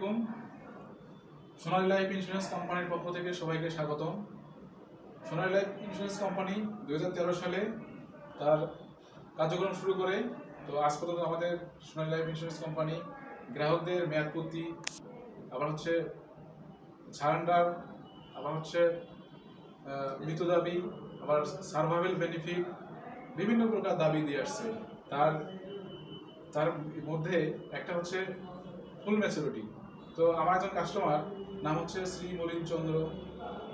আলাইকুম। সোনালী life insurance কোম্পানির পক্ষ থেকে সবাইকে স্বাগতম। সোনালী লাইফ ইন্স্যুরেন্স কোম্পানি দু হাজার তেরো সালে তার কার্যক্রম শুরু করে। তো আজ পর্যন্ত আমাদের সোনালী লাইফ ইন্স্যুরেন্স কোম্পানি গ্রাহকদের মেয়াদপূর্তি আবার হচ্ছে সারেন্ডার আবার হচ্ছে মৃত্যু দাবি, আবার সার্ভাইভাল বেনিফিট বিভিন্ন প্রকার দাবি দিয়ে আসছে। তার তার মধ্যে একটা হচ্ছে ফুল ম্যাচুরিটি তো আমার একজন কাস্টমার নাম হচ্ছে শ্রী মলিন চন্দ্র।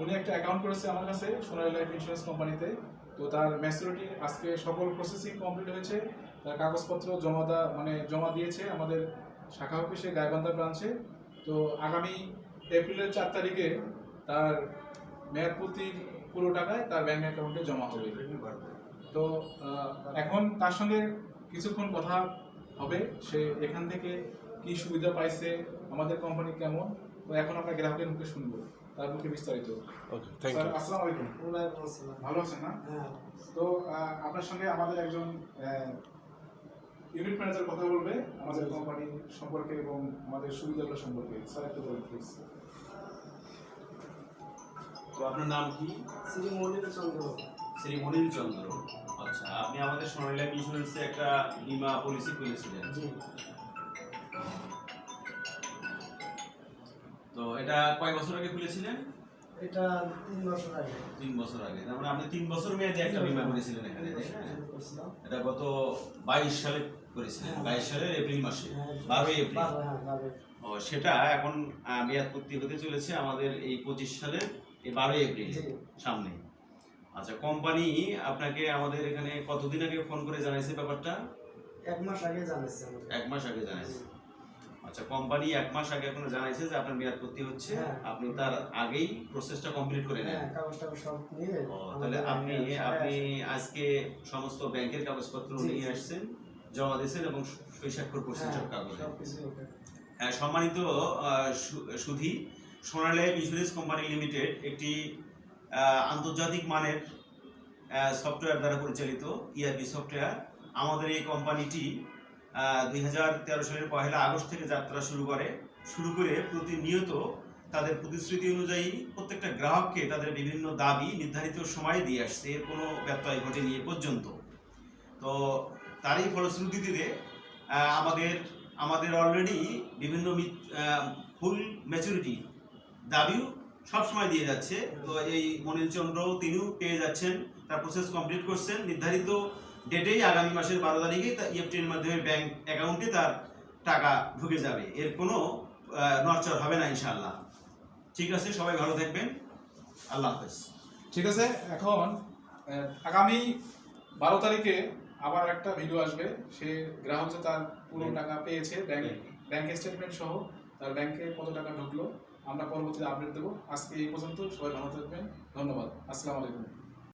উনি একটা অ্যাকাউন্ট করেছে আমার কাছে, সোনালী লাইফ ইন্স্যুরেন্স কোম্পানিতে। তো তার ম্যাচুরিটি আজকে সকল প্রসেসিং কমপ্লিট হয়েছে। তার কাগজপত্র জমা দা মানে জমা দিয়েছে আমাদের শাখা অফিসে গাইবান্ধা ব্রাঞ্চে তো আগামী এপ্রিলের চার তারিখে তার মেয়াদপূর্তির পুরো টাকায় তার ব্যাংক অ্যাকাউন্টে জমা হবে। তো এখন তার সঙ্গে কিছুক্ষণ কথা হবে। সে এখান থেকে কি সুবিধা পাইছে আমাদের কোম্পানি কেমন তো এখন আমরা গ্রাহকের মুখে শুনব তার মুখে বিস্তারিত। ওকে থ্যাংক ইউ আসসালামু আলাইকুম। ভালো আছেন না? হ্যাঁ। তো আপনার সঙ্গে আমাদের একজন ইউনিট ম্যানেজার কথা বলবে আমাদের কোম্পানি সম্পর্কে এবং আমাদের সুবিধাগুলো সম্পর্কে। স্যার একটু বলুন প্লিজ তো আপনার নাম কি? শ্রী মল্লিক চন্দ্র। শ্রী মনিল চন্দ্র। আচ্ছা আপনি আমাদের সোনালী লাইফ ইন্স্যুরেন্সে একটা বীমা পলিসি খুলেছিলেন। জি। এটা কয় বছর আগে খুলেছিলেন? এটা তিন বছর আগে। তিন বছর আগে। তার মানে আপনি তিন বছর মেয়াদে একটা বীমা করেছিলেন এখানে এটা গত বাইশ সালে করেছিলেন হ্যাঁ। বাইশ সালের এপ্রিল মাসে হ্যাঁ, বারোই এপ্রিল। হ্যাঁ, বারোই। ও সেটা এখন মেয়াদ পূর্তি হতে চলেছে আমাদের এই পঁচিশ সালের এই বারোই এপ্রিল সামনে। আচ্ছা কোম্পানি আপনাকে আমাদের এখানে কতদিন আগে ফোন করে জানাইছে ব্যাপারটা? এক মাস আগে আমাদের। এক মাস আগে জানাইছে। আচ্ছা কোম্পানি এক মাস আগে এখনও জানাইছে যে আপনার মেয়াদ পূর্তি হচ্ছে। হ্যাঁ। আপনি তার আগেই প্রসেসটা কমপ্লিট করে নেন। হ্যাঁ তাহলে আপনি আপনি আজকে সমস্ত ব্যাংকের কাগজপত্র নিয়ে আসছেন জমা দিয়েছেন এবং সই স্বাক্ষর করছেন সব কাগজে। হ্যাঁ, সম্মানিত সুধী সোনালী ইন্স্যুরেন্স কোম্পানি লিমিটেড একটি আন্তর্জাতিক মানের সফটওয়্যার দ্বারা পরিচালিত ইআরপি সফটওয়্যার আমাদের এই কোম্পানিটি দুই হাজার তেরো সালের পহেলা আগস্ট থেকে যাত্রা শুরু করে শুরু করে প্রতিনিয়ত তাদের প্রতিশ্রুতি অনুযায়ী প্রত্যেকটা গ্রাহককে তাদের বিভিন্ন দাবি নির্ধারিত সময়ে দিয়ে আসছে। এর কোনো ব্যত্যয় ঘটেনি এ পর্যন্ত। তো তারই ফলশ্রুতিতে আমাদের আমাদের অলরেডি বিভিন্ন ফুল ম্যাচুরিটি দাবিও সবসময় দিয়ে যাচ্ছে। তো এই মনিল চন্দ্র তিনিও পেয়ে যাচ্ছেন, তার প্রসেস কমপ্লিট করছেন। নির্ধারিত ডেটেই আগামী মাসের বারো তারিখে ইএফটির মাধ্যমে ব্যাংক অ্যাকাউন্টে তার টাকা ঢুকে যাবে। এর কোনো নড়চড় হবে না ইনশাল্লাহ ঠিক আছে? সবাই ভালো থাকবেন। আল্লাহ হাফেজ। ঠিক আছে? এখন আগামী বারো তারিখে আবার একটা ভিডিও আসবে। সে গ্রাহক যে তার পুরো টাকা পেয়েছে ব্যাংক ব্যাংক স্টেটমেন্ট সহ তার ব্যাংকে কত টাকা ঢুকলো আমরা পরবর্তীতে আপডেট দেবো। আজকে এই পর্যন্ত সবাই ভালো থাকবেন। ধন্যবাদ। আসসালামু আলাইকুম।